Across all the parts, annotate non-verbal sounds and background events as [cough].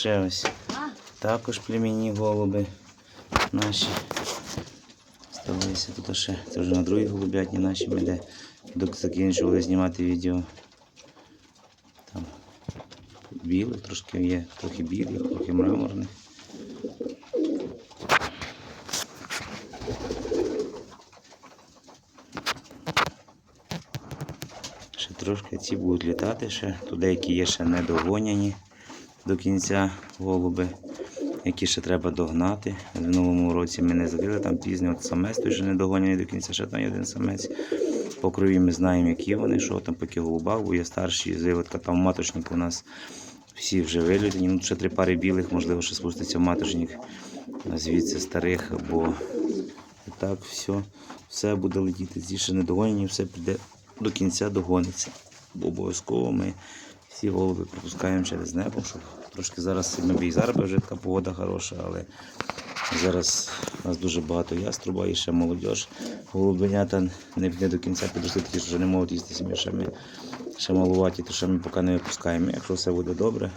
ще ось. Також племінні голуби наші. Сталися тут ще. Це вже на другій голубятні наші ми де доки закінчували знімати відео. Там білих трошки є, трохи білих, трохи мраморних. Ще трошки ці будуть літати ще. Тут деякі є ще не догоняні до кінця голуби, які ще треба догнати. В минулому році ми не залили там пізньо, от самець той ще не догоняний до кінця, ще там є один самець. По крові ми знаємо, які вони, що там поки голуба, бо є старші звиводка, там маточник у нас всі вже вилітані. Ну, ще три пари білих, можливо, ще спуститься в маточник звідси старих, бо і так все, все буде летіти. Ці ще не догоняні, все піде до кінця догониться. Бо обов'язково ми всі голуби пропускаємо через небо, щоб трошки зараз ми і зараз вже така погода хороша, але зараз у нас дуже багато яструба і ще молодь. Голубенята не, не до кінця підросли, такі що вже не можуть їсти сім'я, ще ми ще малуваті, то ще ми поки не випускаємо. Якщо все буде добре,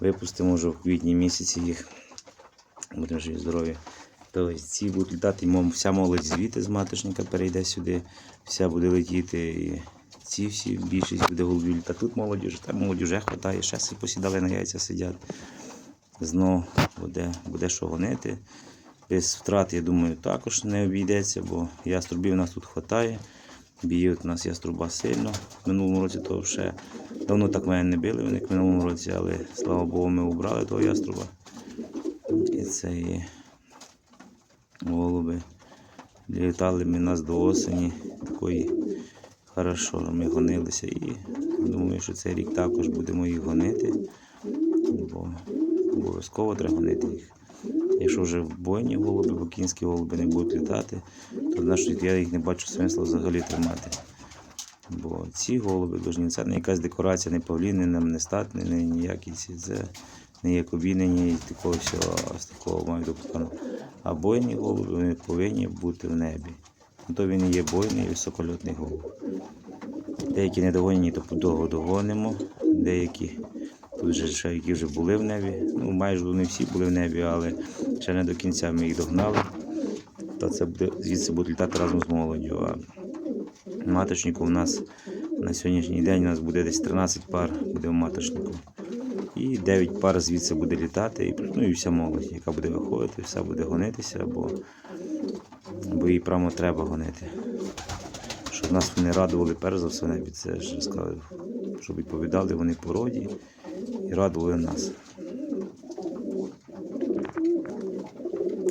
випустимо вже в квітні місяці їх. Будемо живі здорові. Тобто ці будуть літати, вся молодь звідти з маточника перейде сюди, вся буде летіти. І ці всі, більшість буде голубів літати. Тут там молодь вже хватає, ще посідали на яйця сидять. Знов буде, буде що гонити. Без втрат, я думаю, також не обійдеться, бо яструбів у нас тут хватає. Б'ють у нас яструба сильно. В минулому році то ще давно так мене не били вони в минулому році, але слава Богу, ми убрали того яструба. І це є голуби. Літали ми нас до осені. Такої хорошо ми гонилися і думаю, що цей рік також будемо їх гонити, бо обов'язково треба гонити їх. Якщо вже в бойні голуби, бо кінські голуби не будуть літати, то значить я їх не бачу смисла взагалі тримати. Бо ці голуби должні, це не якась декорація, не павліни, нам не статні, не ніякі ці. Це не є кобінені і такого всього, а з такого мають допускано. А бойні голуби вони повинні бути в небі. То він є бойний і високольотний голуб. Деякі недогонені, то подовго догонимо, деякі тут вже які вже були в небі. Ну, майже вони всі були в небі, але ще не до кінця ми їх догнали. То це буде, звідси будуть літати разом з молоддю. А маточнику у нас на сьогоднішній день у нас буде десь 13 пар буде в маточнику. І 9 пар звідси буде літати, і, ну і вся молодь, яка буде виходити, вся буде гонитися, бо, бо їй прямо треба гонити. Щоб нас вони радували перш за все небі, це ж сказав, щоб відповідали вони породі і радували нас.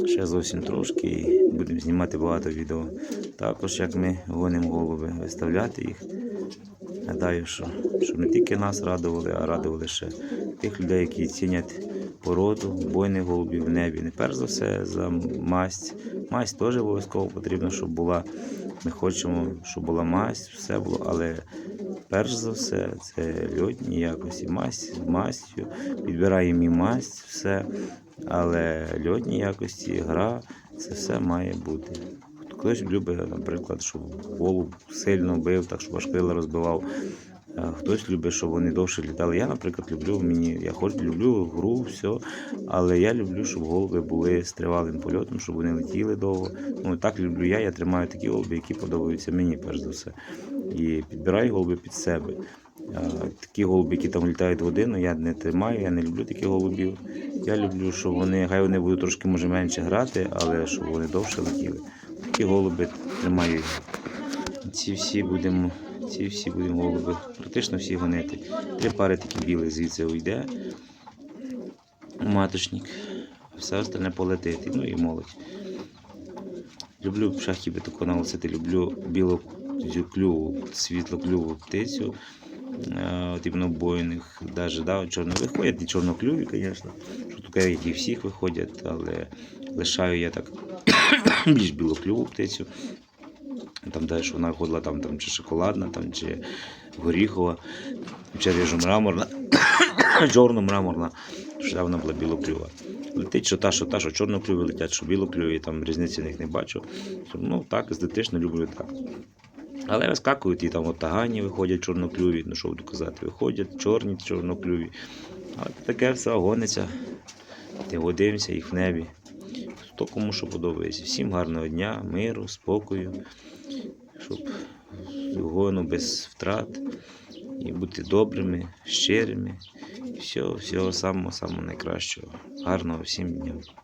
Ще зовсім трошки і будемо знімати багато відео. Також як ми гонимо голуби, виставляти їх. Гадаю, що щоб не тільки нас радували, а радували ще тих людей, які цінять породу, бойних голубів в небі. Не перш за все за масть. Масть теж обов'язково потрібно, щоб була. Ми хочемо, щоб була масть, все було, але перш за все це льотні якості. Масть з мастю, підбираємо і масть, все. Але льотні якості, гра, це все має бути. Хтось любить, наприклад, щоб голуб сильно бив, так щоб аж крила розбивав. Хтось любить, щоб вони довше літали. Я, наприклад, люблю мені, я хоч люблю гру, все, але я люблю, щоб голуби були з тривалим польотом, щоб вони летіли довго. Ну так люблю я. Я тримаю такі голуби, які подобаються мені, перш за все. І підбираю голуби під себе. Такі голуби, які там літають годину, я не тримаю, я не люблю таких голубів. Я люблю, щоб вони, хай вони будуть трошки може менше грати, але щоб вони довше летіли. Такі голуби тримаю. Ці всі будемо, ці всі будемо голуби, практично всі гонити. Три пари такі білих звідси уйде. у Маточник. Все остальне полетить. Ну і молодь. Люблю в шахті налосити, люблю білу клюву, світлоклюву птицю. Е, От іменно бойних, навіть да, чорно виходять і чорноклюві, звісно. Як і всіх виходять, але лишаю я так [coughs] більш білоклюву птицю. Там далі вона ходила там, там чи шоколадна, там, чи горіхова, чи ріжу мраморна, [coughs] чорно мраморна, що вона була білоклюва. Летить, що та, що та, що чорноклюві летять, що білоклюві, там різниці в них не бачу. Ну так, естетично люблю так. Але вискакують і там от тагані виходять чорноклюві, ну що буду казати, виходять чорні чорноклюві. А таке все гониться. Ти годимося їх в небі. Хто кому що подобається. Всім гарного дня, миру, спокою, щоб гону без втрат і бути добрими, щирими. Всього, всього самого, самого найкращого. Гарного всім дня.